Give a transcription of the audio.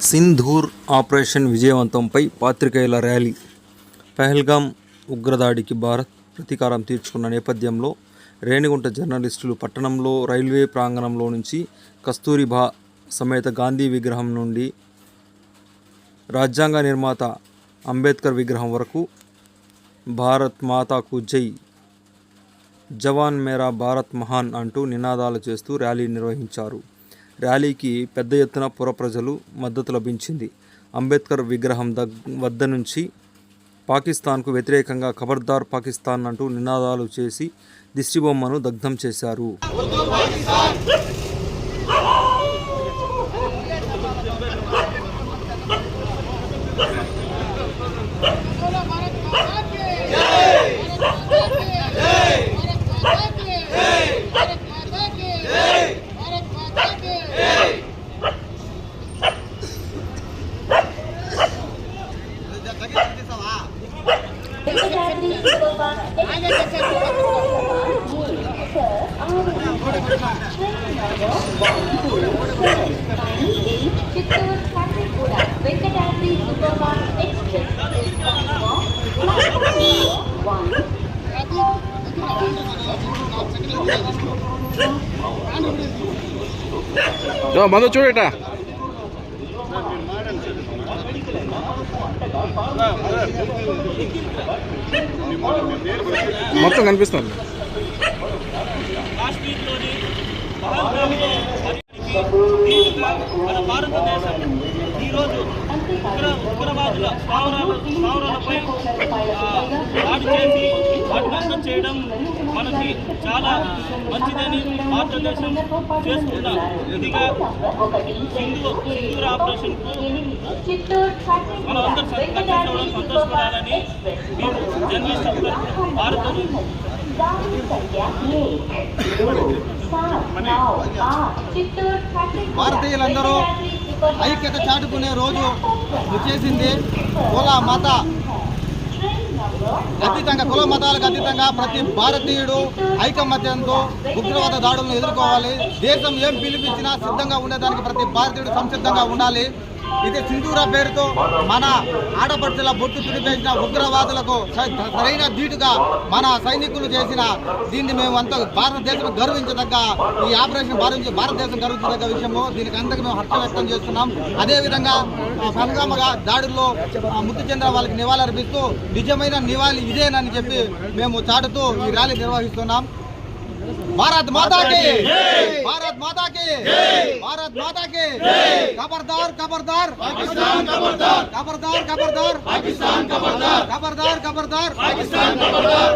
Sindoor operation విజయవంతంపై పాత్రికేయుల rally. Pahalgam ఉగ్రదాడికి Bharat ప్రతీకారం తీర్చుకున్న నేపథ్యంలో రేణిగుంట జర్నలిస్టులు పట్టణంలో రైల్వే ప్రాంగణంలో నుంచి కస్తూరిబా సమేత గాంధీ విగ్రహం నుండి రాజ్యాంగ నిర్మాత అంబేద్కర్ విగ్రహం వరకు భారత్ మాతాకు జై జవాన్ మేరా భారత్ మహాన్ అంటూ నినాదాలు చేస్తూ ర్యాలీ నిర్వహించారు. ర్యాలీకి పెద్ద ఎత్తున పుర ప్రజలు మద్దతు లభించింది. అంబేద్కర్ విగ్రహం దగ్ వద్ద నుంచి పాకిస్తాన్కు వ్యతిరేకంగా ఖబర్దార్ పాకిస్తాన్ అంటూ నినాదాలు చేసి దిష్టిబొమ్మను దగ్ధం చేశారు. 야, 만원 쪼개다. మొత్తం కనిపిస్తుంది. మన భారతదేశం ఈరోజు ఉగ్రవాదుల స్థావరాల స్థావరాలపై దాడి చేసి వాటిని చేయడం మనకి చాలా మంచిదని భారతదేశం చేసుకున్న ఇదిగా సింధు సింధూర్ ఆపరేషన్కు చిత్తూరు మనం అందరూ సంతోషపడడం సంతోషపడాలని మేము జర్నలిస్టుల తరఫున భారత భారతీయులందరూ ఐక్యత చాటుకునే రోజు వచ్చేసింది. కుల మత అతీతంగా కుల మతాలకు అతీతంగా ప్రతి భారతీయుడు ఐకమత్యంతో ఉగ్రవాద దాడులను ఎదుర్కోవాలి. దేశం ఏం పిలిపించినా సిద్ధంగా ఉండేదానికి ప్రతి భారతీయుడు సంసిద్ధంగా ఉండాలి. ఇది సింధూర పేరుతో మన ఆడపడుచుల బొట్టు తుడిపేసిన ఉగ్రవాదులకు సరైన ధీటుగా మన సైనికులు చేసిన దీన్ని మేము అంత భారతదేశం గర్వించదగ్గ ఈ ఆపరేషన్ భారత భారతదేశం గర్వించదగ్గ విషయము. దీనికి అందరికీ మేము హర్షం వ్యక్తం చేస్తున్నాం. అదేవిధంగా పహల్గామగా దాడుల్లో మృతి చెందిన వాళ్ళకి నివాళులర్పిస్తూ నిజమైన నివాళి ఇదేనని చెప్పి మేము చాటుతూ ఈ ర్యాలీ నిర్వహిస్తున్నాం. భారత్ మాతాకి! భారత్ మాతాకి! భారత్ మాతాకి! खबरदार खबरदार पाकिस्तान खबरदार खबरदार खबरदार पाकिस्तान खबरदार खबरदार खबरदार पाकिस्तान खबरदार